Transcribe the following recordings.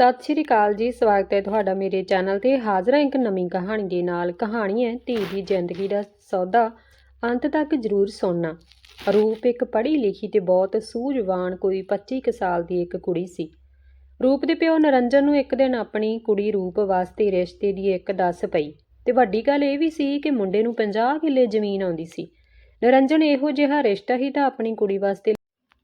ਸਤਿ ਸ਼੍ਰੀ ਅਕਾਲ ਜੀ, ਸਵਾਗਤ ਹੈ ਤੁਹਾਡਾ ਮੇਰੇ ਚੈਨਲ ਤੇ। ਹਾਜ਼ਰ ਹਾਂ ਇੱਕ ਨਵੀਂ ਕਹਾਣੀ ਦੇ ਨਾਲ। ਕਹਾਣੀ ਹੈ, ਧੀ ਦੀ ਜ਼ਿੰਦਗੀ ਦਾ ਸੌਦਾ। ਅੰਤ ਤੱਕ ਜ਼ਰੂਰ ਸੁਣਨਾ। ਰੂਪ ਇੱਕ ਪੜ੍ਹੀ ਲਿਖੀ ਤੇ ਬਹੁਤ ਸੂਝਵਾਨ ਕੋਈ 25 ਕੁ ਸਾਲ ਦੀ ਇੱਕ ਕੁੜੀ ਸੀ। ਰੂਪ ਦੇ ਪਿਓ ਨਰਿੰਜਨ ਨੂੰ ਇੱਕ ਦਿਨ ਆਪਣੀ ਕੁੜੀ ਰੂਪ ਵਾਸਤੇ ਰਿਸ਼ਤੇ ਦੀ ਇੱਕ ਦੱਸ ਪਈ। ਤੇ ਵੱਡੀ ਗੱਲ ਇਹ ਵੀ ਸੀ ਕਿ ਮੁੰਡੇ ਨੂੰ 50 ਕਿੱਲੇ ਜ਼ਮੀਨ ਆਉਂਦੀ ਸੀ। ਨਰਿੰਜਨ ਇਹੋ ਜਿਹਾ ਰਿਸ਼ਤਾ ਹੀ ਤਾਂ ਆਪਣੀ ਕੁੜੀ ਵਾਸਤੇ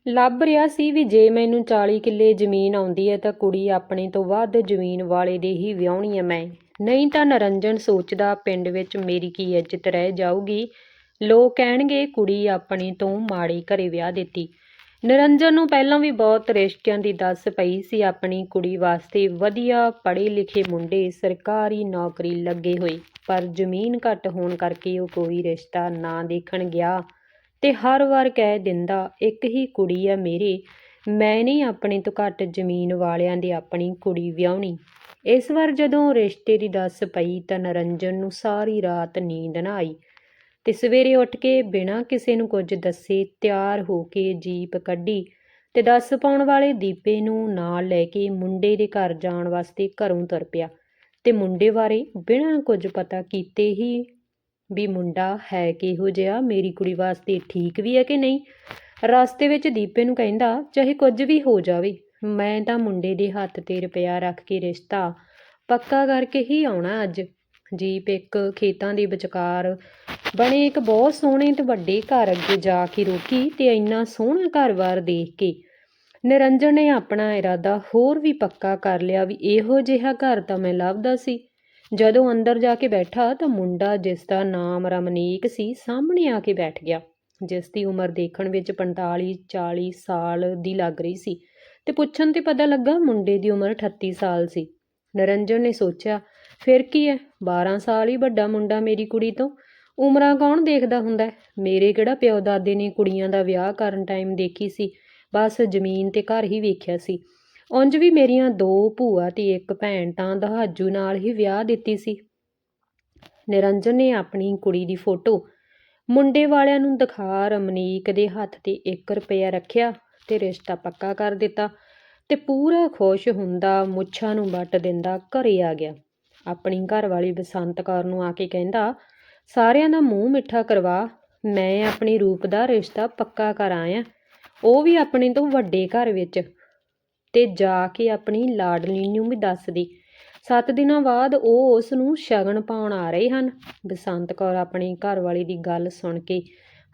ਲੱਭ ਰਿਹਾ ਸੀ ਵੀ ਜੇ ਮੈਨੂੰ 40 ਕਿੱਲੇ ਜ਼ਮੀਨ ਆਉਂਦੀ ਹੈ ਤਾਂ ਕੁੜੀ ਆਪਣੇ ਤੋਂ ਵੱਧ ਜ਼ਮੀਨ ਵਾਲੇ ਦੇ ਹੀ ਵਿਆਹਣੀ ਹੈ ਮੈਂ। ਨਹੀਂ ਤਾਂ ਨਰਿੰਜਨ ਸੋਚਦਾ ਪਿੰਡ ਵਿੱਚ ਮੇਰੀ ਕੀ ਇੱਜ਼ਤ ਰਹਿ ਜਾਊਗੀ। ਲੋਕ ਕਹਿਣਗੇ ਕੁੜੀ ਆਪਣੇ ਤੋਂ ਮਾੜੇ ਘਰੇ ਵਿਆਹ ਦਿੱਤੀ। ਨਰਿੰਜਨ ਨੂੰ ਪਹਿਲਾਂ ਵੀ ਬਹੁਤ ਰਿਸ਼ਤਿਆਂ ਦੀ ਦੱਸ ਪਈ ਸੀ ਆਪਣੀ ਕੁੜੀ ਵਾਸਤੇ ਵਧੀਆ ਪੜ੍ਹੇ ਲਿਖੇ ਮੁੰਡੇ, ਸਰਕਾਰੀ ਨੌਕਰੀ ਲੱਗੇ ਹੋਏ, ਪਰ ਜ਼ਮੀਨ ਘੱਟ ਹੋਣ ਕਰਕੇ ਉਹ ਕੋਈ ਰਿਸ਼ਤਾ ਨਾ ਦੇਖਣ ਗਿਆ। ਤੇ ਹਰ ਵਾਰ ਕਹਿ ਦਿੰਦਾ, ਇੱਕ ਹੀ ਕੁੜੀ ਆ ਮੇਰੇ, ਮੈਂ ਨਹੀਂ ਆਪਣੇ ਤੋਂ ਘੱਟ ਜ਼ਮੀਨ ਵਾਲਿਆਂ ਦੀ ਆਪਣੀ ਕੁੜੀ ਵਿਆਹਣੀ। ਇਸ ਵਾਰ ਜਦੋਂ ਰਿਸ਼ਤੇ ਦੀ ਦੱਸ ਪਈ ਤਾਂ ਨਰਿੰਜਨ ਨੂੰ ਸਾਰੀ ਰਾਤ ਨੀਂਦ ਨਾ ਆਈ ਤੇ ਸਵੇਰੇ ਉੱਠ ਕੇ ਬਿਨਾਂ ਕਿਸੇ ਨੂੰ ਕੁਝ ਦੱਸੇ ਤਿਆਰ ਹੋ ਕੇ ਜੀਪ ਕੱਢੀ ਤੇ ਦੱਸ ਪਾਉਣ ਵਾਲੇ ਦੀਪੇ ਨੂੰ ਨਾਲ ਲੈ ਕੇ ਮੁੰਡੇ ਦੇ ਘਰ ਜਾਣ ਵਾਸਤੇ ਘਰੋਂ ਤੁਰ ਪਿਆ ਤੇ ਮੁੰਡੇ ਬਾਰੇ ਬਿਨਾਂ ਕੁਝ ਪਤਾ ਕੀਤੇ ਹੀ ਵੀ ਮੁੰਡਾ ਹੈ ਕਿਹੋ ਜਿਹਾ, ਮੇਰੀ ਕੁੜੀ ਵਾਸਤੇ ਠੀਕ ਵੀ ਹੈ ਕਿ ਨਹੀਂ? ਰਸਤੇ ਵਿੱਚ ਦੀਪੇ ਨੂੰ ਕਹਿੰਦਾ, ਚਾਹੇ ਕੁਝ ਵੀ ਹੋ ਜਾਵੇ, ਮੈਂ ਤਾਂ ਮੁੰਡੇ ਦੇ ਹੱਥ ਤੇ ਰੁਪਿਆ ਰੱਖ ਕੇ ਰਿਸ਼ਤਾ ਪੱਕਾ ਕਰਕੇ ਹੀ ਆਉਣਾ ਅੱਜ। ਜੀਪ ਇੱਕ ਖੇਤਾਂ ਦੇ ਵਿਚਕਾਰ ਬਣੇ ਇੱਕ ਬਹੁਤ ਸੋਹਣੇ ਤੇ ਵੱਡੇ ਘਰ ਅੱਗੇ ਜਾ ਕੇ ਰੁਕੀ ਤੇ ਇੰਨਾ ਸੋਹਣਾ ਘਰ-ਬਾਰ ਦੇਖ ਕੇ ਨਿਰੰਜਨ ਨੇ ਆਪਣਾ ਇਰਾਦਾ ਹੋਰ ਵੀ ਪੱਕਾ ਕਰ ਲਿਆ ਵੀ ਇਹੋ ਜਿਹਾ ਘਰ ਤਾਂ ਮੈਂ ਲੱਭਦਾ ਸੀ। ਜਦੋਂ ਅੰਦਰ ਜਾ ਕੇ ਬੈਠਾ ਤਾਂ ਮੁੰਡਾ ਜਿਸ ਦਾ ਨਾਮ ਰਮਨੀਕ ਸੀ ਸਾਹਮਣੇ ਆ ਕੇ ਬੈਠ ਗਿਆ। ਜਿਸ ਦੀ ਉਮਰ ਦੇਖਣ ਵਿੱਚ 45 40 ਸਾਲ ਦੀ ਲੱਗ ਰਹੀ ਸੀ ਤੇ ਪੁੱਛਣ ਤੇ ਪਤਾ ਲੱਗਾ ਮੁੰਡੇ ਦੀ ਉਮਰ 38 ਸਾਲ ਸੀ। ਨਰਿੰਜਨ ਨੇ ਸੋਚਿਆ, ਫਿਰ ਕੀ ਹੈ 12 ਸਾਲ ਹੀ ਵੱਡਾ ਮੁੰਡਾ ਮੇਰੀ ਕੁੜੀ ਤੋਂ। ਉਮਰਾਂ ਕੌਣ ਦੇਖਦਾ ਹੁੰਦਾ ਮੇਰੇ ਕਿਹੜਾ ਪਿਓ ਦਾਦੇ ਨੇ ਕੁੜੀਆਂ ਦਾ ਵਿਆਹ ਕਰਨ ਟਾਈਮ ਦੇਖੀ ਸੀ। ਬਸ ਜ਼ਮੀਨ ਤੇ ਘਰ ਹੀ ਵੇਖਿਆ ਸੀ। ਉਂਝ ਵੀ ਮੇਰੀਆਂ ਦੋ ਭੂਆ ਤੇ ਇੱਕ ਭੈਣ ਤਾਂ ਦਹਾਜੂ ਨਾਲ ਹੀ ਵਿਆਹ ਦਿੱਤੀ ਸੀ। ਨਿਰੰਜਨ ਨੇ ਆਪਣੀ ਕੁੜੀ ਦੀ ਫੋਟੋ ਮੁੰਡੇ ਵਾਲਿਆਂ ਨੂੰ ਦਿਖਾ ਰਮਨੀਕ ਦੇ ਹੱਥ ਤੇ 1 ਰੁਪਿਆ ਰੱਖਿਆ ਤੇ ਰਿਸ਼ਤਾ ਪੱਕਾ ਕਰ ਦਿੱਤਾ ਤੇ ਪੂਰਾ ਖੁਸ਼ ਹੁੰਦਾ ਮੁੱਛਾਂ ਨੂੰ ਵੱਟ ਦਿੰਦਾ ਘਰੇ ਆ ਗਿਆ। ਆਪਣੀ ਘਰ ਵਾਲੀ ਬਸੰਤ ਕੌਰ ਨੂੰ ਆ ਕੇ ਕਹਿੰਦਾ, ਸਾਰਿਆਂ ਦਾ ਮੂੰਹ ਮਿੱਠਾ ਕਰਵਾ, ਮੈਂ ਆਪਣੀ ਰੂਪ ਦਾ ਰਿਸ਼ਤਾ ਪੱਕਾ ਕਰ ਆਇਆ। ਉਹ ਵੀ ਆਪਣੇ ਤੋਂ ਵੱਡੇ ਘਰ ਵਿੱਚ। ਤੇ ਜਾ ਕੇ ਆਪਣੀ ਲਾਡਲੀ ਨੂੰ ਵੀ ਦੱਸਦੀ। ਸੱਤ ਦਿਨਾਂ ਬਾਅਦ ਉਹ ਉਸ ਨੂੰ ਸ਼ਗਨ ਪਾਉਣ ਆ ਰਹੇ ਹਨ। ਬਸੰਤ ਕੌਰ ਆਪਣੀ ਘਰਵਾਲੀ ਦੀ ਗੱਲ ਸੁਣ ਕੇ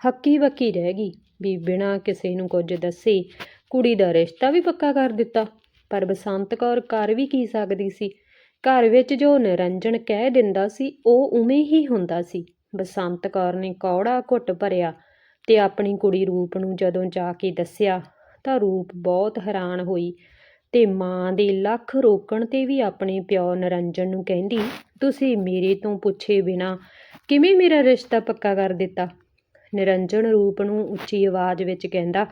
ਹੱਕੀ ਬੱਕੀ ਰਹਿ ਗਈ ਵੀ ਬਿਨਾਂ ਕਿਸੇ ਨੂੰ ਕੁਝ ਦੱਸੇ ਕੁੜੀ ਦਾ ਰਿਸ਼ਤਾ ਵੀ ਪੱਕਾ ਕਰ ਦਿੱਤਾ। ਪਰ ਬਸੰਤ ਕੌਰ ਕਰ ਵੀ ਕੀ ਸਕਦੀ ਸੀ? ਘਰ ਵਿੱਚ ਜੋ ਨਿਰੰਜਨ ਕਹਿ ਦਿੰਦਾ ਸੀ, ਉਹ ਉਵੇਂ ਹੀ ਹੁੰਦਾ ਸੀ। ਬਸੰਤ ਕੌਰ ਨੇ ਕੌੜਾ ਘੁੱਟ ਭਰਿਆ ਤੇ ਆਪਣੀ ਕੁੜੀ ਰੂਪ ਨੂੰ ਜਦੋਂ ਜਾ ਕੇ ਦੱਸਿਆ ਤਾਂ ਰੂਪ ਬਹੁਤ ਹੈਰਾਨ ਹੋਈ ਤੇ ਮਾਂ ਦੇ ਲੱਖ ਰੋਕਣ ਤੇ ਵੀ ਆਪਣੇ ਪਿਓ ਨਰਿੰਜਨ ਨੂੰ ਕਹਿੰਦੀ, ਤੁਸੀਂ ਮੇਰੇ ਤੋਂ ਪੁੱਛੇ ਬਿਨਾ ਕਿਵੇਂ ਮੇਰਾ ਰਿਸ਼ਤਾ ਪੱਕਾ ਕਰ ਦਿੱਤਾ? ਨਿਰੰਜਨ ਰੂਪ ਨੂੰ ਉੱਚੀ ਆਵਾਜ਼ ਵਿੱਚ ਕਹਿੰਦਾ,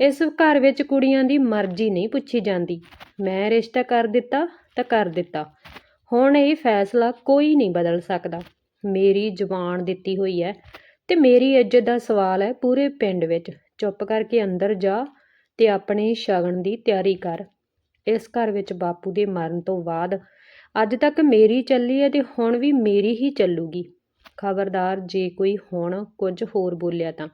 ਇਸ ਘਰ ਵਿੱਚ ਕੁੜੀਆਂ ਦੀ ਮਰਜ਼ੀ ਨਹੀਂ ਪੁੱਛੀ ਜਾਂਦੀ। ਮੈਂ ਰਿਸ਼ਤਾ ਕਰ ਦਿੱਤਾ ਤਾਂ ਕਰ ਦਿੱਤਾ। ਹੁਣ ਇਹ ਫੈਸਲਾ ਕੋਈ ਨਹੀਂ ਬਦਲ ਸਕਦਾ। ਮੇਰੀ ਜ਼ੁਬਾਨ ਦਿੱਤੀ ਹੋਈ ਹੈ ਤੇ ਮੇਰੀ ਇੱਜ਼ਤ ਦਾ ਸਵਾਲ ਹੈ ਪੂਰੇ ਪਿੰਡ ਵਿੱਚ। ਚੁੱਪ ਕਰਕੇ ਅੰਦਰ ਜਾ ਤੇ ਆਪਣੇ ਸ਼ਗਨ ਦੀ ਤਿਆਰੀ ਕਰ। ਇਸ ਘਰ ਵਿੱਚ ਬਾਪੂ ਦੇ ਮਰਨ ਤੋਂ ਬਾਅਦ ਅੱਜ ਤੱਕ ਮੇਰੀ ਚੱਲੀ ਹੈ ਤੇ ਹੁਣ ਵੀ ਮੇਰੀ ਹੀ ਚੱਲੂਗੀ। ਖਬਰਦਾਰ, ਜੇ ਕੋਈ ਹੁਣ ਕੁਝ ਹੋਰ ਬੋਲਿਆ ਤਾਂ।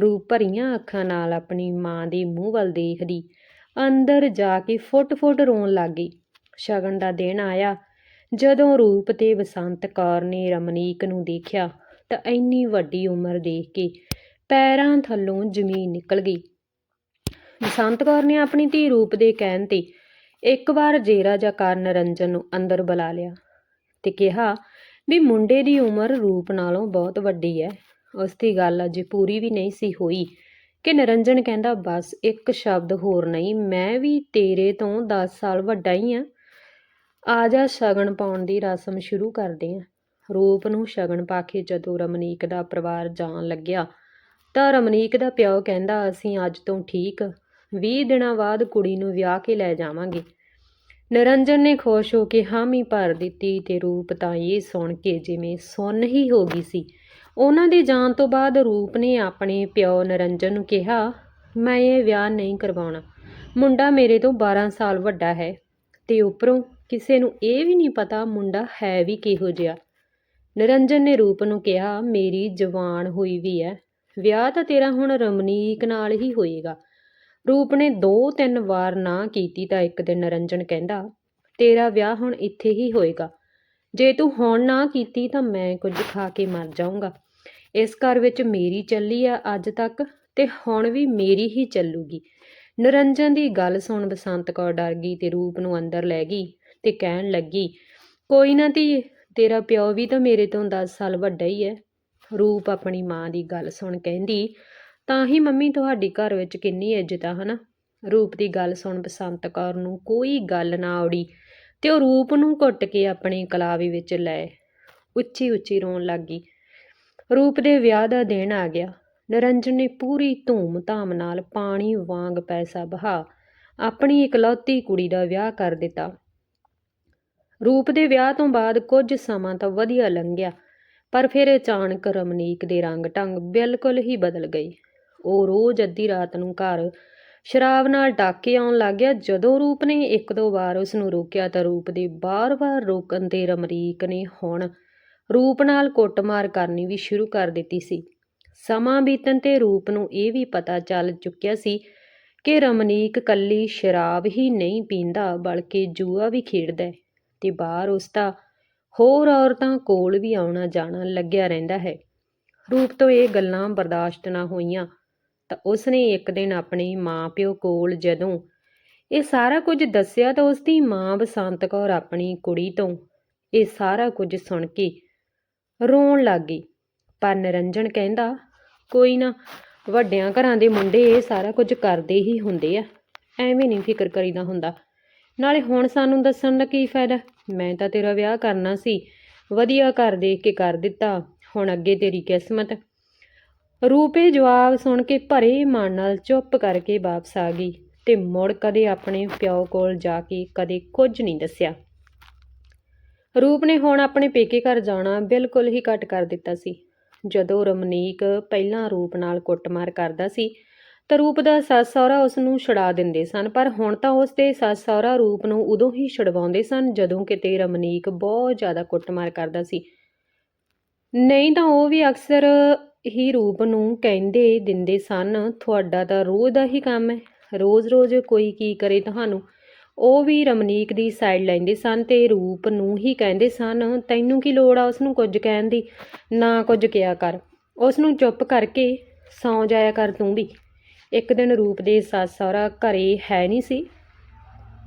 ਰੂਪ ਭਰੀਆਂ ਅੱਖਾਂ ਨਾਲ ਆਪਣੀ ਮਾਂ ਦੇ ਮੂੰਹ ਵੱਲ ਦੇਖਦੀ। ਅੰਦਰ ਜਾ ਕੇ ਫੁੱਟ-ਫੁੱਟ ਰੋਣ ਲੱਗ ਗਈ। ਸ਼ਗਨ ਦਾ ਦਿਨ ਆਇਆ। ਜਦੋਂ ਰੂਪ ਤੇ ਬਸੰਤ ਕੌਰ ਨੇ ਰਮਨੀਕ ਨੂੰ ਦੇਖਿਆ ਤਾਂ ਇੰਨੀ ਵੱਡੀ ਉਮਰ ਦੇਖ ਕੇ ਪੈਰਾਂ ਥੱਲੋਂ ਜ਼ਮੀਨ ਨਿਕਲ ਗਈ। ਬਸੰਤ ਕੌਰ ਨੇ ਆਪਣੀ ਧੀ ਰੂਪ ਦੇ ਕਹਿਣ ਤੇ ਇੱਕ ਵਾਰ ਜੇਰਾ ਜਾਂ ਕਰ ਰੰਜਨ ਨੂੰ ਅੰਦਰ ਬੁਲਾ ਲਿਆ ਤੇ ਕਿਹਾ ਵੀ ਮੁੰਡੇ ਦੀ ਉਮਰ ਰੂਪ ਨਾਲੋਂ ਬਹੁਤ ਵੱਡੀ ਹੈ ਉਸ ਦੀ ਗੱਲ ਅਜੇ ਪੂਰੀ ਵੀ ਨਹੀਂ ਸੀ ਹੋਈ ਕਿ ਨਰਿੰਜਨ ਕਹਿੰਦਾ, ਬਸ ਇੱਕ ਸ਼ਬਦ ਹੋਰ ਨਹੀਂ, ਮੈਂ ਵੀ ਤੇਰੇ ਤੋਂ 10 ਸਾਲ ਵੱਡਾ ਹੀ ਆ। ਆ ਜਾ ਸ਼ਗਨ ਪਾਉਣ ਦੀ ਰਸਮ ਸ਼ੁਰੂ ਕਰਦੇ ਆ। ਰੂਪ ਨੂੰ ਸ਼ਗਨ ਪਾ ਕੇ ਜਦੋਂ ਰਮਨੀਕ ਦਾ ਪਰਿਵਾਰ ਜਾਣ ਲੱਗਿਆ ਤਾਂ ਰਮਨੀਕ ਦਾ ਪਿਓ ਕਹਿੰਦਾ, ਅਸੀਂ ਅੱਜ ਤੋਂ ਠੀਕ 20 ਦਿਨਾਂ ਬਾਅਦ ਕੁੜੀ ਨੂੰ ਵਿਆਹ ਕੇ ਲੈ ਜਾਵਾਂਗੇ। ਨਿਰੰਜਨ ਨੇ ਖੁਸ਼ ਹੋ ਕੇ ਹਾਮੀ ਭਰ ਦਿੱਤੀ ਤੇ ਰੂਪ ਤਾਂ ਇਹ ਸੁਣ ਕੇ ਜਿਵੇਂ ਸੁੰਨ ਹੀ ਹੋ ਗਈ ਸੀ। ਉਹਨਾਂ ਦੇ ਜਾਣ ਤੋਂ ਬਾਅਦ ਰੂਪ ਨੇ ਆਪਣੇ ਪਿਓ ਨਿਰੰਜਨ ਨੂੰ ਕਿਹਾ, ਮੈਂ ਇਹ ਵਿਆਹ ਨਹੀਂ ਕਰਵਾਉਣਾ। ਮੁੰਡਾ ਮੇਰੇ ਤੋਂ 12 ਸਾਲ ਵੱਡਾ ਹੈ ਤੇ ਉੱਪਰੋਂ ਕਿਸੇ ਨੂੰ ਇਹ ਵੀ ਨਹੀਂ ਪਤਾ ਮੁੰਡਾ ਹੈ ਵੀ ਕਿਹੋ ਜਿਹਾ। ਨਿਰੰਜਨ ਨੇ ਰੂਪ ਨੂੰ ਕਿਹਾ, ਮੇਰੀ ਜਵਾਨ ਹੋਈ ਵੀ ਹੈ ਵਿਆਹ ਤਾਂ ਤੇਰਾ ਹੁਣ ਰਮਨੀਕ ਨਾਲ ਹੀ ਹੋਏਗਾ। ਰੂਪ ਨੇ ਦੋ ਤਿੰਨ ਵਾਰ ਨਾ ਕੀਤੀ ਤਾਂ ਇੱਕ ਦਿਨ ਨਿਰੰਜਨ ਕਹਿੰਦਾ, ਤੇਰਾ ਵਿਆਹ ਹੁਣ ਇੱਥੇ ਹੀ ਹੋਏਗਾ। ਜੇ ਤੂੰ ਹੁਣ ਨਾ ਕੀਤੀ ਤਾਂ ਮੈਂ ਕੁਝ ਖਾ ਕੇ ਮਰ ਜਾਊਂਗਾ। ਇਸ ਘਰ ਵਿੱਚ ਮੇਰੀ ਚੱਲੀ ਆ ਅੱਜ ਤੱਕ ਤੇ ਹੁਣ ਵੀ ਮੇਰੀ ਹੀ ਚੱਲੂਗੀ। ਨਿਰੰਜਨ ਦੀ ਗੱਲ ਸੁਣ ਬਸੰਤ ਕੌਰ ਡਰ ਗਈ ਤੇ ਰੂਪ ਨੂੰ ਅੰਦਰ ਲੈ ਗਈ ਤੇ ਕਹਿਣ ਲੱਗੀ, ਕੋਈ ਨਾ ਧੀਏ ਤੇਰਾ ਪਿਓ ਵੀ ਤਾਂ ਮੇਰੇ ਤੋਂ 10 ਸਾਲ ਵੱਡਾ ਹੀ ਹੈ। ਰੂਪ ਆਪਣੀ ਮਾਂ ਦੀ ਗੱਲ ਸੁਣ ਕਹਿੰਦੀ ਤਾਂ ਹੀ ਮੰਮੀ ਤੁਹਾਡੀ ਘਰ ਵਿੱਚ ਕਿੰਨੀ ਇੱਜ਼ਤ ਆ, ਹਨਾ? ਰੂਪ ਦੀ ਗੱਲ ਸੁਣ ਬਸੰਤ ਕੌਰ ਨੂੰ ਕੋਈ ਗੱਲ ਨਾ ਆਉੜੀ ਤੇ ਉਹ ਰੂਪ ਨੂੰ ਘੁੱਟ ਕੇ ਆਪਣੀ ਕਲਾਵੀ ਵਿੱਚ ਲੈ ਉੱਚੀ ਉੱਚੀ ਰੋਣ ਲੱਗ। ਗਈ ਰੂਪ ਦੇ ਵਿਆਹ ਦਾ ਦਿਨ ਆ ਗਿਆ। ਨਿਰੰਜਨ ਨੇ ਪੂਰੀ ਧੂਮ-ਧਾਮ ਨਾਲ ਪਾਣੀ ਵਾਂਗ ਪੈਸਾ ਬਹਾ ਆਪਣੀ ਇਕਲੌਤੀ ਕੁੜੀ ਦਾ ਵਿਆਹ ਕਰ ਦਿੱਤਾ। ਰੂਪ ਦੇ ਵਿਆਹ ਤੋਂ ਬਾਅਦ ਕੁਝ ਸਮਾਂ ਤਾਂ ਵਧੀਆ ਲੰਘਿਆ, ਪਰ ਫਿਰ ਅਚਾਨਕ ਰਮਨੀਕ ਦੇ ਰੰਗ ਢੰਗ ਬਿਲਕੁਲ ਹੀ ਬਦਲ ਗਏ ਉਹ ਰੋਜ਼ ਅੱਧੀ ਰਾਤ ਨੂੰ ਘਰ ਸ਼ਰਾਬ ਨਾਲ ਡਾਕੇ ਆਉਣ ਲੱਗ ਗਿਆ। ਜਦੋਂ ਰੂਪ ਨੇ ਇੱਕ ਦੋ ਵਾਰ ਉਸ ਨੂੰ ਰੋਕਿਆ ਤਾਂ ਰੂਪ ਦੇ ਬਾਰ-ਬਾਰ ਰੋਕਣ ਤੇ ਰਮਨੀਕ ਨੇ ਹੁਣ ਰੂਪ ਨਾਲ ਕੁੱਟਮਾਰ ਕਰਨੀ ਵੀ ਸ਼ੁਰੂ ਕਰ ਦਿੱਤੀ ਸੀ। ਸਮਾਂ ਬੀਤਣ ਤੇ ਰੂਪ ਨੂੰ ਇਹ ਵੀ ਪਤਾ ਚੱਲ ਚੁੱਕਿਆ ਸੀ ਕਿ ਰਮਨੀਕ ਕੱਲੀ ਸ਼ਰਾਬ ਹੀ ਨਹੀਂ ਪੀਂਦਾ, ਬਲਕਿ ਜੂਆ ਵੀ ਖੇਡਦਾ ਹੈ ਤੇ ਬਾਹਰ ਉਸ ਦਾ ਹੋਰ ਔਰਤਾਂ ਕੋਲ ਵੀ ਆਉਣਾ ਜਾਣਾ ਲੱਗਿਆ ਰਹਿੰਦਾ ਹੈ। ਰੂਪ ਤੋਂ ਇਹ ਗੱਲਾਂ ਬਰਦਾਸ਼ਤ ਨਾ ਹੋਈਆਂ। ਤਾਂ ਉਸ ਨੇ ਇੱਕ ਦਿਨ ਆਪਣੇ ਮਾਂ-ਪਿਓ ਕੋਲ ਜਦੋਂ ਇਹ ਸਾਰਾ ਕੁਝ ਦੱਸਿਆ ਤਾਂ ਉਸ ਦੀ ਮਾਂ ਬਸੰਤ ਕੌਰ ਆਪਣੀ ਕੁੜੀ ਤੋਂ ਇਹ ਸਾਰਾ ਕੁਝ ਸੁਣ ਕੇ ਰੋਣ ਲੱਗ ਗਈ। ਪਰ ਨਿਰੰਜਨ ਕਹਿੰਦਾ, ਕੋਈ ਨਾ, ਵੱਡਿਆਂ ਘਰਾਂ ਦੇ ਮੁੰਡੇ ਇਹ ਸਾਰਾ ਕੁਝ ਕਰਦੇ ਹੀ ਹੁੰਦੇ ਆ। ਐਵੇਂ ਨਹੀਂ ਫਿਕਰ ਕਰੀਦਾ ਹੁੰਦਾ। ਨਾਲੇ ਹੁਣ ਸਾਨੂੰ ਦੱਸਣ ਦਾ ਕੀ ਫਾਇਦਾ? ਮੈਂ ਤਾਂ ਤੇਰਾ ਵਿਆਹ ਕਰਨਾ ਸੀ। ਵਧੀਆ ਘਰ ਦੇਖ ਕੇ ਕਰ ਦਿੱਤਾ। ਹੁਣ ਅੱਗੇ ਤੇਰੀ ਕਿਸਮਤ ਰੂਪੇ ਜਵਾਬ ਸੁਣ ਕੇ ਭਰੇ ਮਨ ਨਾਲ ਚੁੱਪ ਕਰਕੇ ਵਾਪਸ ਆ ਗਈ ਤੇ ਮੁੜ ਕਦੇ ਆਪਣੇ ਪਿਓ ਕੋਲ ਜਾ ਕੇ ਕਦੇ ਕੁਝ ਨਹੀਂ ਦੱਸਿਆ। ਰੂਪ ਨੇ ਹੁਣ ਆਪਣੇ ਪੇਕੇ ਘਰ ਜਾਣਾ ਬਿਲਕੁਲ ਹੀ ਘੱਟ ਕਰ ਦਿੱਤਾ ਸੀ। ਜਦੋਂ ਰਮਨੀਕ ਪਹਿਲਾਂ ਰੂਪ ਨਾਲ ਕੁੱਟਮਾਰ ਕਰਦਾ ਸੀ, ਤਾਂ ਰੂਪ ਦਾ ਸੱਸ ਸਹੁਰਾ ਉਸ ਨੂੰ ਛੁਡਾ ਦਿੰਦੇ ਸਨ, ਪਰ ਹੁਣ ਤਾਂ ਉਸ ਦੇ ਸੱਸ ਸਹੁਰਾ ਰੂਪ ਨੂੰ ਉਦੋਂ ਹੀ ਛੁਡਵਾਉਂਦੇ ਸਨ ਜਦੋਂ ਕਿਤੇ ਰਮਨੀਕ ਬਹੁਤ ਜ਼ਿਆਦਾ ਕੁੱਟਮਾਰ ਕਰਦਾ ਸੀ। ਨਹੀਂ ਤਾਂ ਉਹ ਵੀ ਅਕਸਰ ਹੀ ਰੂਪ ਨੂੰ ਕਹਿੰਦੇ ਦਿੰਦੇ ਸਨ, ਤੁਹਾਡਾ ਤਾਂ ਰੋਜ਼ ਦਾ ਹੀ ਕੰਮ ਹੈ ਰੋਜ਼-ਰੋਜ਼ ਕੋਈ ਕੀ ਕਰੇ ਤੁਹਾਨੂੰ। ਉਹ ਵੀ ਰਮਨੀਕ ਦੀ ਸਾਈਡ ਲੈਂਦੇ ਸਨ ਤੇ ਰੂਪ ਨੂੰ ਹੀ ਕਹਿੰਦੇ ਸਨ, ਤੈਨੂੰ ਕੀ ਲੋੜ ਆ ਉਸ ਨੂੰ ਕੁਝ ਕਹਿਣ ਦੀ? ਨਾ ਕੁਝ ਕਿਹਾ ਕਰ। ਉਸ ਨੂੰ ਚੁੱਪ ਕਰਕੇ ਸੌਂ ਜਾਇਆ ਕਰ ਤੂੰ ਵੀ। ਇੱਕ ਦਿਨ ਰੂਪ ਦੇ ਸੱਸ ਸਹੁਰਾ ਘਰੇ ਹੈ ਨਹੀਂ ਸੀ।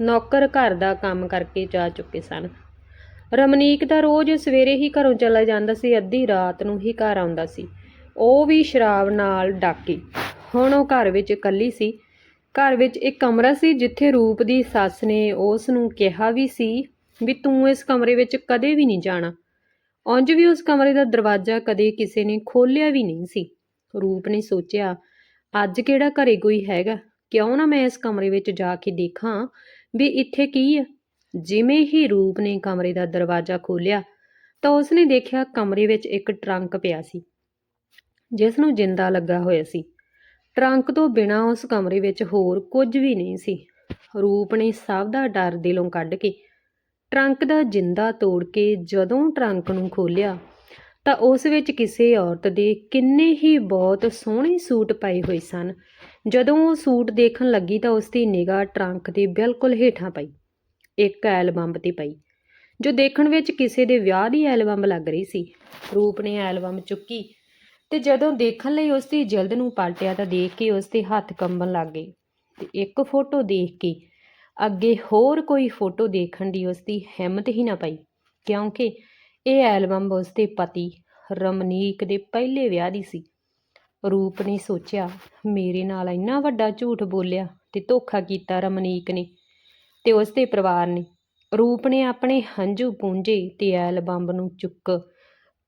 ਨੌਕਰ ਘਰ ਦਾ ਕੰਮ ਕਰਕੇ ਜਾ ਚੁੱਕੇ ਸਨ। ਰਮਨੀਕ ਤਾਂ ਰੋਜ਼ ਸਵੇਰੇ ਹੀ ਘਰੋਂ ਚਲਾ ਜਾਂਦਾ ਸੀ, ਅੱਧੀ ਰਾਤ ਨੂੰ ਹੀ ਘਰ ਆਉਂਦਾ ਸੀ। ਉਹ ਵੀ ਸ਼ਰਾਬ ਨਾਲ ਡਾਕੀ। ਹੁਣ ਉਹ ਘਰ ਵਿੱਚ ਇਕੱਲੀ ਸੀ। ਘਰ ਵਿੱਚ ਇੱਕ ਕਮਰਾ ਸੀ ਜਿੱਥੇ ਰੂਪ ਦੀ ਸੱਸ ਨੇ ਉਸ ਨੂੰ ਕਿਹਾ ਵੀ ਸੀ ਵੀ ਤੂੰ ਇਸ ਕਮਰੇ ਵਿੱਚ ਕਦੇ ਵੀ ਨਹੀਂ ਜਾਣਾ। ਉਂਝ ਵੀ ਉਸ ਕਮਰੇ ਦਾ ਦਰਵਾਜ਼ਾ ਕਦੇ ਕਿਸੇ ਨੇ ਖੋਲ੍ਹਿਆ ਵੀ ਨਹੀਂ ਸੀ। ਰੂਪ ਨੇ ਸੋਚਿਆ, ਅੱਜ ਕਿਹੜਾ ਘਰੇ ਕੋਈ ਹੈਗਾ? ਕਿਉਂ ਨਾ ਮੈਂ ਇਸ ਕਮਰੇ ਵਿੱਚ ਜਾ ਕੇ ਦੇਖਾਂ ਵੀ ਇੱਥੇ ਕੀ ਹੈ ਜਿਵੇਂ ਹੀ ਰੂਪ ਨੇ ਕਮਰੇ ਦਾ ਦਰਵਾਜ਼ਾ ਖੋਲ੍ਹਿਆ ਤਾਂ ਉਸਨੇ ਦੇਖਿਆ ਕਮਰੇ ਵਿੱਚ ਇੱਕ ਟਰੰਕ ਪਿਆ ਸੀ। ਜਿਸ ਨੂੰ ਜਿੰਦਾ ਲੱਗਾ ਹੋਇਆ ਸੀ। ਟਰੰਕ ਤੋਂ ਬਿਨਾਂ ਉਸ ਕਮਰੇ ਵਿੱਚ ਹੋਰ ਕੁਝ ਵੀ ਨਹੀਂ ਸੀ। ਰੂਪ ਨੇ ਸਭ ਦਾ ਡਰ ਦਿਲੋਂ ਕੱਢ ਕੇ ਟਰੰਕ ਦਾ ਜਿੰਦਾ ਤੋੜ ਕੇ ਜਦੋਂ ਟਰੰਕ ਨੂੰ ਖੋਲ੍ਹਿਆ, ਤਾਂ ਉਸ ਵਿੱਚ ਕਿਸੇ ਔਰਤ ਦੇ ਕਿੰਨੇ ਹੀ ਬਹੁਤ ਸੋਹਣੇ ਸੂਟ ਪਾਏ ਹੋਏ ਸਨ। ਜਦੋਂ ਉਹ ਸੂਟ ਦੇਖਣ ਲੱਗੀ, ਤਾਂ ਉਸ ਦੀ ਨਿਗਾਹ ਟਰੰਕ ਦੇ ਬਿਲਕੁਲ ਹੇਠਾਂ ਪਈ। ਇੱਕ ਐਲਬਮ ਤੇ ਪਈ, ਜੋ ਦੇਖਣ ਵਿੱਚ ਕਿਸੇ ਦੇ ਵਿਆਹ ਦੀ ਐਲਬਮ ਲੱਗ ਰਹੀ ਸੀ। ਰੂਪ ਨੇ ਐਲਬਮ ਚੁੱਕੀ ਤੇ ਜਦੋਂ ਦੇਖਣ ਲਈ ਉਸ ਦੀ ਜਲਦ ਨੂੰ ਪਲਟਿਆ ਤਾਂ ਦੇਖ ਕੇ ਉਸ ਦੇ ਹੱਥ ਕੰਬਣ ਲੱਗ ਗਏ ਤੇ ਇੱਕ ਫੋਟੋ ਦੇਖ ਕੇ ਅੱਗੇ ਹੋਰ ਕੋਈ ਫੋਟੋ ਦੇਖਣ ਦੀ ਉਸ ਦੀ ਹਿੰਮਤ ਹੀ ਨਾ ਪਈ, ਕਿਉਂਕਿ ਇਹ ਐਲਬਮ ਉਸ ਦੇ ਪਤੀ ਰਮਨੀਕ ਦੇ ਪਹਿਲੇ ਵਿਆਹ ਦੀ ਸੀ। ਰੂਪ ਨੇ ਸੋਚਿਆ, ਮੇਰੇ ਨਾਲ ਇੰਨਾ ਵੱਡਾ ਝੂਠ ਬੋਲਿਆ ਤੇ ਧੋਖਾ ਕੀਤਾ ਰਮਨੀਕ ਨੇ ਤੇ ਉਸ ਦੇ ਪਰਿਵਾਰ ਨੇ। ਰੂਪ ਨੇ ਆਪਣੇ ਹੰਝੂ ਪੂੰਝੇ ਤੇ ਐਲਬਮ ਨੂੰ ਚੁੱਕ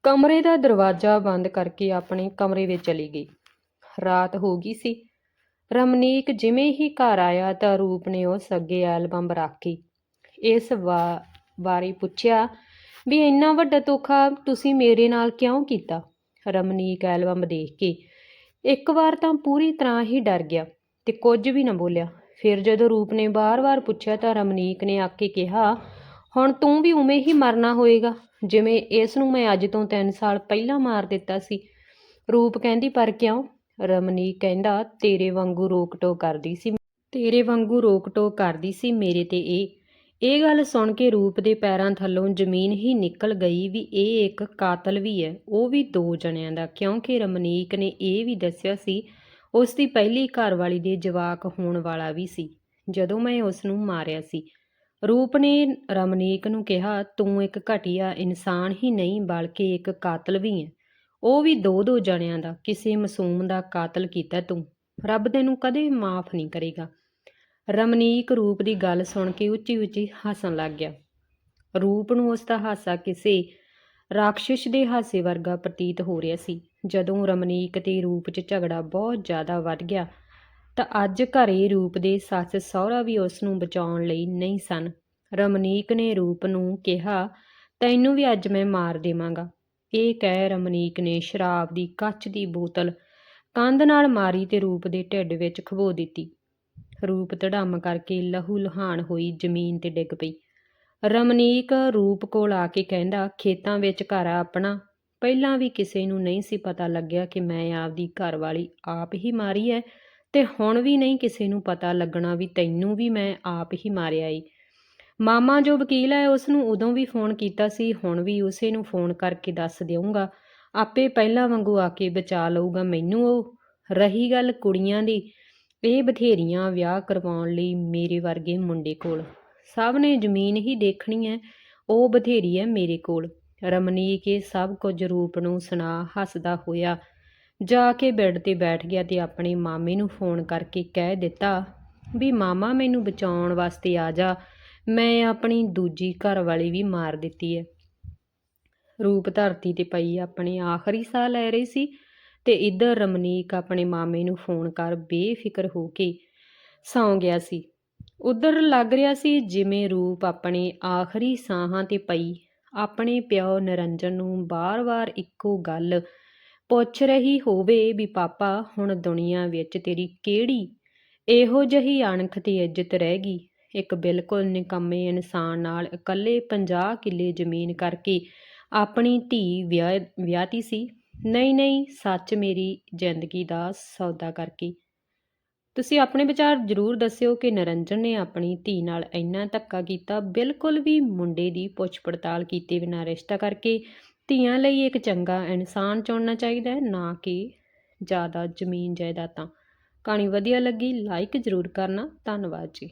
ਕਮਰੇ ਦਾ ਦਰਵਾਜ਼ਾ ਬੰਦ ਕਰਕੇ ਆਪਣੇ ਕਮਰੇ ਵਿੱਚ ਚਲੀ ਗਈ। ਰਾਤ ਹੋ ਗਈ ਸੀ। ਰਮਨੀਕ ਜਿਵੇਂ ਹੀ ਘਰ ਆਇਆ ਤਾਂ ਰੂਪ ਨੇ ਉਸ ਅੱਗੇ ਐਲਬਮ ਰੱਖੀ। ਇਸ ਵਾ- ਬਾਰੇ ਪੁੱਛਿਆ ਵੀ ਇੰਨਾ ਵੱਡਾ ਧੋਖਾ ਤੁਸੀਂ ਮੇਰੇ ਨਾਲ ਕਿਉਂ ਕੀਤਾ? ਰਮਨੀਕ ਐਲਬਮ ਦੇਖ ਕੇ ਇੱਕ ਵਾਰ ਤਾਂ ਪੂਰੀ ਤਰ੍ਹਾਂ ਹੀ ਡਰ ਗਿਆ ਤੇ ਕੁਝ ਵੀ ਨਾ ਬੋਲਿਆ। ਫਿਰ ਜਦੋਂ ਰੂਪ ਨੇ ਬਾਰ-ਬਾਰ ਪੁੱਛਿਆ ਤਾਂ ਰਮਨੀਕ ਨੇ ਆ ਕੇ ਕਿਹਾ, ਹੁਣ ਤੂੰ ਵੀ ਉਵੇਂ ਹੀ ਮਰਨਾ ਹੋਏਗਾ। ਜਿਵੇਂ ਇਸ ਨੂੰ ਮੈਂ ਅੱਜ ਤੋਂ 3 ਸਾਲ ਪਹਿਲਾਂ ਮਾਰ ਦਿੱਤਾ ਸੀ। ਰੂਪ ਕਹਿੰਦੀ, ਪਰ ਕਿਉਂ? ਰਮਨੀਕ ਕਹਿੰਦਾ, ਤੇਰੇ ਵਾਂਗੂ ਰੋਕ-ਟੋਕ ਕਰਦੀ ਸੀ। ਤੇਰੇ ਵਾਂਗੂ ਰੋਕ-ਟੋਕ ਕਰਦੀ ਸੀ ਮੇਰੇ ਤੇ ਇਹ। ਇਹ ਗੱਲ ਸੁਣ ਕੇ ਰੂਪ ਦੇ ਪੈਰਾਂ ਥੱਲੋਂ ਜ਼ਮੀਨ ਹੀ ਨਿਕਲ ਗਈ ਵੀ ਇਹ ਇੱਕ ਕਾਤਲ ਵੀ ਹੈ। ਉਹ ਵੀ ਦੋ ਜਣਿਆਂ ਦਾ। ਕਿਉਂਕਿ ਰਮਨੀਕ ਨੇ ਇਹ ਵੀ ਦੱਸਿਆ ਸੀ, ਉਸ ਦੀ ਪਹਿਲੀ ਘਰਵਾਲੀ ਦੇ ਜਵਾਕ ਹੋਣ ਵਾਲਾ ਵੀ ਸੀ। ਜਦੋਂ ਮੈਂ ਉਸ ਨੂੰ ਮਾਰਿਆ ਸੀ ਰੂਪ ਨੇ ਰਮਨੀਕ ਨੂੰ ਕਿਹਾ, ਤੂੰ ਇੱਕ ਘਟੀਆ ਇਨਸਾਨ ਹੀ ਨਹੀਂ, ਬਲਕਿ ਇੱਕ ਕਾਤਲ ਵੀ ਹੈ ਉਹ ਵੀ ਦੋ ਦੋ ਜਣਿਆਂ ਦਾ, ਕਿਸੇ ਮਾਸੂਮ ਦਾ ਕਾਤਲ ਕੀਤਾ ਤੂੰ। ਰੱਬ ਤੈਨੂੰ ਕਦੇ ਮਾਫ ਨਹੀਂ ਕਰੇਗਾ। ਰਮਨੀਕ ਰੂਪ ਦੀ ਗੱਲ ਸੁਣ ਕੇ ਉੱਚੀ ਉੱਚੀ ਹੱਸਣ ਲੱਗ ਗਿਆ। ਰੂਪ ਨੂੰ ਉਸ ਦਾ ਹਾਸਾ ਕਿਸੇ ਰਾਖਸ਼ ਦੇ ਹਾਸੇ ਵਰਗਾ ਪ੍ਰਤੀਤ ਹੋ ਰਿਹਾ ਸੀ। ਜਦੋਂ ਰਮਨੀਕ ਤੇ ਰੂਪ 'ਚ ਝਗੜਾ ਬਹੁਤ ਜ਼ਿਆਦਾ ਵੱਧ ਗਿਆ ਤਾਂ ਅੱਜ ਘਰੇ ਰੂਪ ਦੇ ਸੱਸ ਸਹੁਰਾ ਵੀ ਉਸ ਨੂੰ ਬਚਾਉਣ ਲਈ ਨਹੀਂ ਸਨ। ਰਮਨੀਕ ਨੇ ਰੂਪ ਨੂੰ ਕਿਹਾ, ਤੈਨੂੰ ਵੀ ਅੱਜ ਮੈਂ ਮਾਰ ਦੇਵਾਂਗਾ। ਇਹ ਕਹਿ ਰਮਨੀਕ ਨੇ ਸ਼ਰਾਬ ਦੀ ਕੱਚ ਦੀ ਬੋਤਲ ਕੰਧ ਨਾਲ ਮਾਰੀ ਤੇ ਰੂਪ ਦੇ ਢਿੱਡ ਵਿੱਚ ਖਵੋ ਦਿੱਤੀ। ਰੂਪ ਧੜਮ ਕਰਕੇ ਲਹੂ ਲਹਾਨ ਹੋਈ ਜ਼ਮੀਨ ਤੇ ਡਿੱਗ ਪਈ। ਰਮਨੀਕ ਰੂਪ ਕੋਲ ਆ ਕੇ ਕਹਿੰਦਾ, ਖੇਤਾਂ ਵਿੱਚ ਘਰ ਆ ਆਪਣਾ। ਪਹਿਲਾਂ ਵੀ ਕਿਸੇ ਨੂੰ ਨਹੀਂ ਸੀ ਪਤਾ ਲੱਗਿਆ ਕਿ ਮੈਂ ਆਪਦੀ ਘਰਵਾਲੀ ਆਪ ਹੀ ਮਾਰੀ ਹੈ। ਤੇ ਹੁਣ ਵੀ ਨਹੀਂ ਕਿਸੇ ਨੂੰ ਪਤਾ ਲੱਗਣਾ ਵੀ ਤੈਨੂੰ ਵੀ ਮੈਂ ਆਪ ਹੀ ਮਾਰਿਆ ਈ। ਮਾਮਾ ਜੋ ਵਕੀਲ ਹੈ ਉਸ ਨੂੰ ਉਦੋਂ ਵੀ ਫੋਨ ਕੀਤਾ ਸੀ, ਹੁਣ ਵੀ ਉਸੇ ਨੂੰ ਫੋਨ ਕਰਕੇ ਦੱਸ ਦੇਵਾਂਗਾ ਆਪੇ ਪਹਿਲਾਂ ਵਾਂਗੂ ਆ ਕੇ ਬਚਾ ਲਊਗਾ ਮੈਨੂੰ ਉਹ। ਰਹੀ ਗੱਲ ਕੁੜੀਆਂ ਦੀ, ਇਹ ਬਥੇਰੀਆਂ ਵਿਆਹ ਕਰਵਾਉਣ ਲਈ ਮੇਰੇ ਵਰਗੇ ਮੁੰਡੇ ਕੋਲ। ਸਭ ਨੇ ਜ਼ਮੀਨ ਹੀ ਦੇਖਣੀ ਹੈ, ਉਹ ਬਥੇਰੀ ਹੈ ਮੇਰੇ ਕੋਲ। ਰਮਨੀਕ ਇਹ ਸਭ ਕੁਝ ਰੂਪ ਨੂੰ ਸੁਣਾ ਹੱਸਦਾ ਹੋਇਆ ਜਾ ਕੇ ਬੈੱਡ ਤੇ ਬੈਠ ਗਿਆ ਤੇ ਆਪਣੇ ਮਾਮੇ ਨੂੰ ਫੋਨ ਕਰਕੇ ਕਹਿ ਦਿੱਤਾ ਵੀ ਮਾਮਾ ਮੈਨੂੰ ਬਚਾਉਣ ਵਾਸਤੇ ਆ ਜਾ, ਮੈਂ ਆਪਣੀ ਦੂਜੀ ਘਰ ਵਾਲੀ ਵੀ ਮਾਰ ਦਿੱਤੀ ਹੈ ਰੂਪ ਧਰਤੀ ਤੇ ਪਈ ਆਪਣੇ ਆਖਰੀ ਸਾਹ ਲੈ ਰਹੀ ਸੀ ਤੇ ਇੱਧਰ ਰਮਨੀਕ ਆਪਣੇ ਮਾਮੇ ਨੂੰ ਫੋਨ ਕਰ ਬੇਫਿਕਰ ਹੋ ਕੇ ਸੌਂ ਗਿਆ ਸੀ। ਉਧਰ ਲੱਗ ਰਿਹਾ ਸੀ ਜਿਵੇਂ ਰੂਪ ਆਪਣੇ ਆਖਰੀ ਸਾਹਾਂ ਤੇ ਪਈ, ਆਪਣੇ ਪਿਓ ਨਰੰਜਨ ਨੂੰ ਬਾਰ-ਬਾਰ ਇੱਕੋ ਗੱਲ ਪੁੱਛ ਰਹੀ ਹੋਵੇ ਵੀ ਪਾਪਾ, ਹੁਣ ਦੁਨੀਆ ਵਿੱਚ ਤੇਰੀ ਕਿਹੜੀ? ਇਹੋ ਜਿਹੀ ਅਣਖ ਤੇ ਇੱਜ਼ਤ ਰਹਿ ਗਈ। ਇੱਕ ਬਿਲਕੁਲ ਨਿਕੰਮੇ ਇਨਸਾਨ ਨਾਲ ਇਕੱਲੇ 50 ਕਿੱਲੇ ਜ਼ਮੀਨ ਕਰਕੇ ਆਪਣੀ ਧੀ ਵਿਆਹ, ਵਿਆਹਤੀ ਸੀ। ਨਹੀਂ ਨਹੀਂ, ਸੱਚ ਮੇਰੀ ਜ਼ਿੰਦਗੀ ਦਾ ਸੌਦਾ ਕਰਕੇ। ਤੁਸੀਂ ਆਪਣੇ ਵਿਚਾਰ ਜ਼ਰੂਰ ਦੱਸਿਓ ਕਿ ਨਰੰਜਨ ਨੇ ਆਪਣੀ ਧੀ ਨਾਲ ਇੰਨਾ ਧੱਕਾ ਕੀਤਾ। ਬਿਲਕੁਲ ਵੀ ਮੁੰਡੇ ਦੀ ਪੁੱਛ ਪੜਤਾਲ ਕੀਤੇ ਬਿਨਾਂ ਰਿਸ਼ਤਾ ਕਰਕੇ ਧੀਆਂ ਲਈ ਇੱਕ ਚੰਗਾ ਇਨਸਾਨ ਚੁਣਨਾ ਚਾਹੀਦਾ ਹੈ, ਨਾ ਕਿ ਜ਼ਿਆਦਾ ਜ਼ਮੀਨ ਜਾਇਦਾਦਾਂ। ਕਹਾਣੀ ਵਧੀਆ ਲੱਗੀ ਲਾਈਕ ਜ਼ਰੂਰ ਕਰਨਾ। ਧੰਨਵਾਦ ਜੀ।